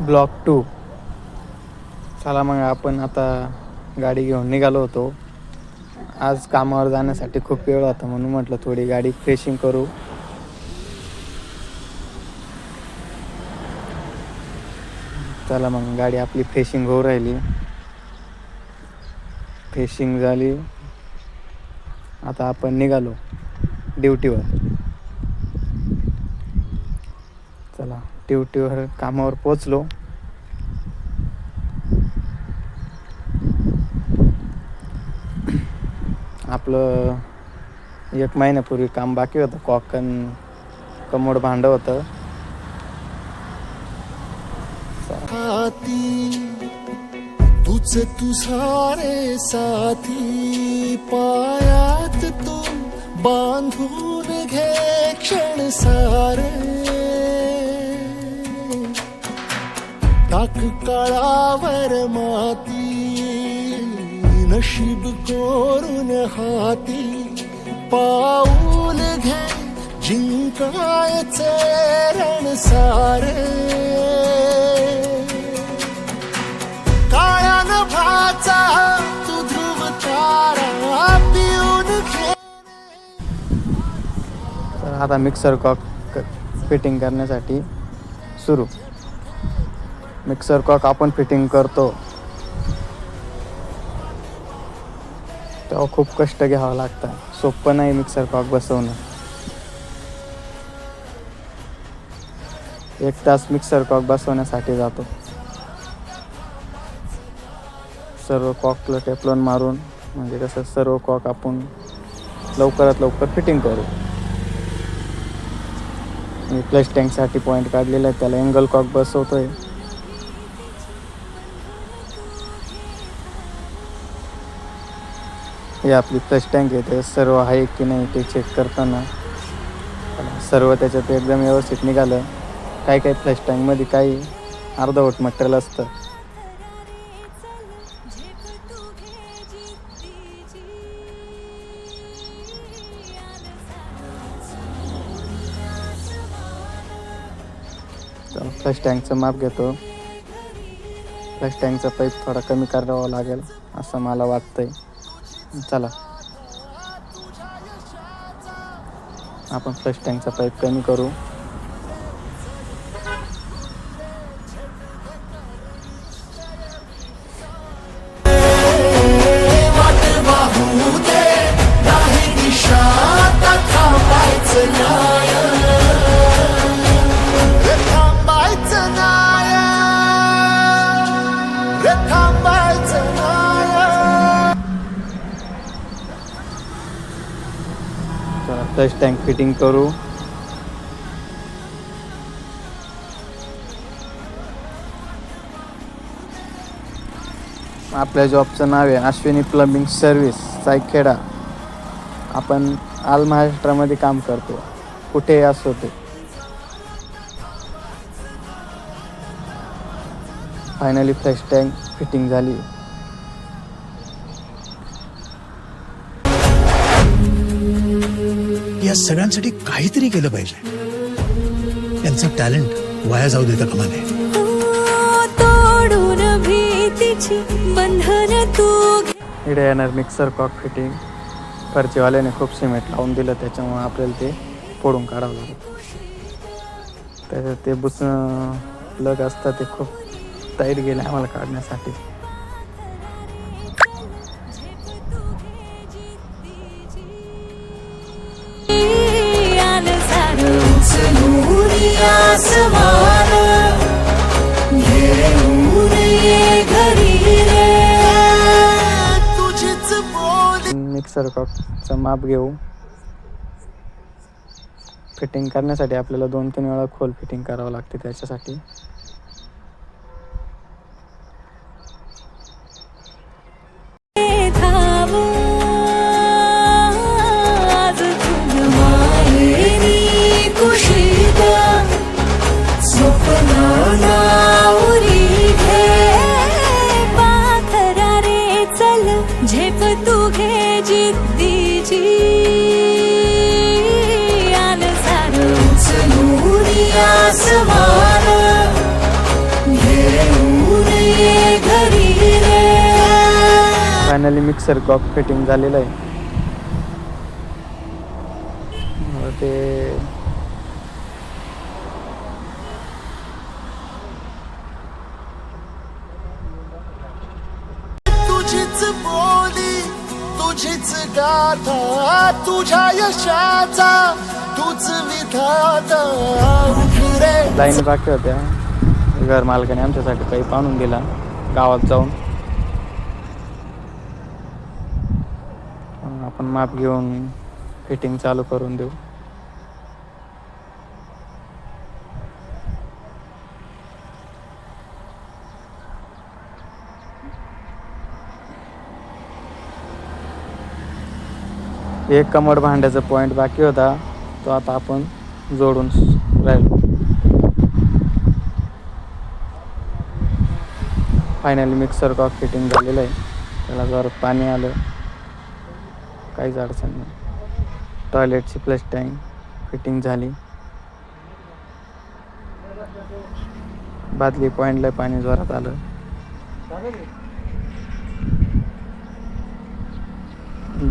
Block to. चला मग आपण आता गाडी घेऊन निघालो होतो. आज कामावर जाण्यासाठी खूप वेळ होता म्हणून म्हटलं थोडी गाडी फ्रेशिंग करू. चला मग गाडी आपली फ्रेशिंग होऊ राहिली. फ्रेशिंग झाली. आता आपण निघालो. ड्युटीवर चला. ड्युटीवर कामावर पोचलो आपलं एक महिन्यापूर्वी काम बाकी होतं. कॉकन कमोड भांडं होतं. तुझे तुझारे साथी पायात तू बांधून घे क्षण सारे. टाक काळावर माती नशीब कोरून हाती. पाऊल घे जिंकायचे रण सारे. काळ्यान भाचा तू ध्रुव तारा पिऊन घे. तर आता मिक्सर कॉक फिटिंग करण्यासाठी सुरू. मिक्सर कॉक आपण फिटिंग करतो. तेव्हा खूप कष्ट घ्यावं लागतं. सोपं नाही मिक्सर कॉक बसवणं. एक तास मिक्सर कॉक बसवण्यासाठी जातो. सर्व कॉकला टेपलॉन मारून म्हणजे कसं सर्व कॉक आपण लवकरात लवकर फिटिंग करू. मी प्लस टँकसाठी पॉईंट काढलेला आहे त्याला अँगल कॉक बसवतोय. हे आपली प्लस टँक आहे ते सर्व आहे की नाही ते चेक करताना. सर्व त्याच्यात एकदम व्यवस्थित निघालं. काही काही फ्लॅश टँकमध्ये काही अर्धवट मटेरियल असतं. तर फ्लॅश टँकचं माप घेतो. फ्लॅश टँकचा पाईप थोडा कमी करावा लागेल असं मला वाटतंय. चला. आपण फर्स्ट टँकचा पाईप कमी करू. चला टँक फिटिंग करू. आपल्या जॉबचं नाव आहे अश्विनी प्लंबिंग सर्व्हिस सायखेडा. आपण आल महाराष्ट्रामध्ये काम करतो. कुठेही असो ते. फायनली फ्लॅश टँक फिटिंग झाली. या सगळ्यांसाठी काहीतरी केलं पाहिजे. यांचं टॅलेंट वाया जाऊ देता कामा नये तोडून भीतीची बंधन तू इकडे येणार मिक्सर कॉक फिटिंग खर्चेवाल्याने खूप सिमेंट लावून दिलं त्याच्यामुळे आपल्याला ते फोडून काढावं लागतं त्याच्यात ते बुस प्लग असतात ते खूप टाईट गेले आम्हाला काढण्यासाठी. उचलून आसमान घेऊन ये घरी रे। तुझीच बोल मिक्सर माप घेऊ. फिटिंग करण्यासाठी आपल्याला दोन तीन वेळा खोल फिटिंग करावं लागते त्याच्यासाठी. आसमान फायनली मिक्सर कॉक फिटिंग झालेलं आहे. ते तुझीच गाथा तुझ्या यशाचा तूच विधाता. उठरे लाईन बाकी होत्या. घर मालकाने आमच्यासाठी काही पाहून दिला. गावात जाऊन. आपण माप घेऊन फिटिंग चालू करून देऊ. एक कमड भांड्याचा पॉईंट बाकी होता. तो आता आपण जोडून राहिलो. फायनली मिक्सर कॉक फिटिंग झालेलं आहे. त्याला जर पाणी आलं काहीच अडचण नाही. टॉयलेटची प्लस टँक फिटिंग झाली. बादली पॉईंटला पाणी जोरात आलं.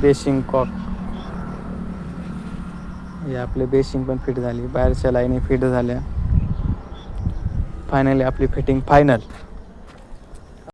बेसिंग कॉक हे आपले बेसिंग पण फिट झाली. बाहेरच्या लाईनी फिट झाल्या. फायनली आपली फिटिंग फायनल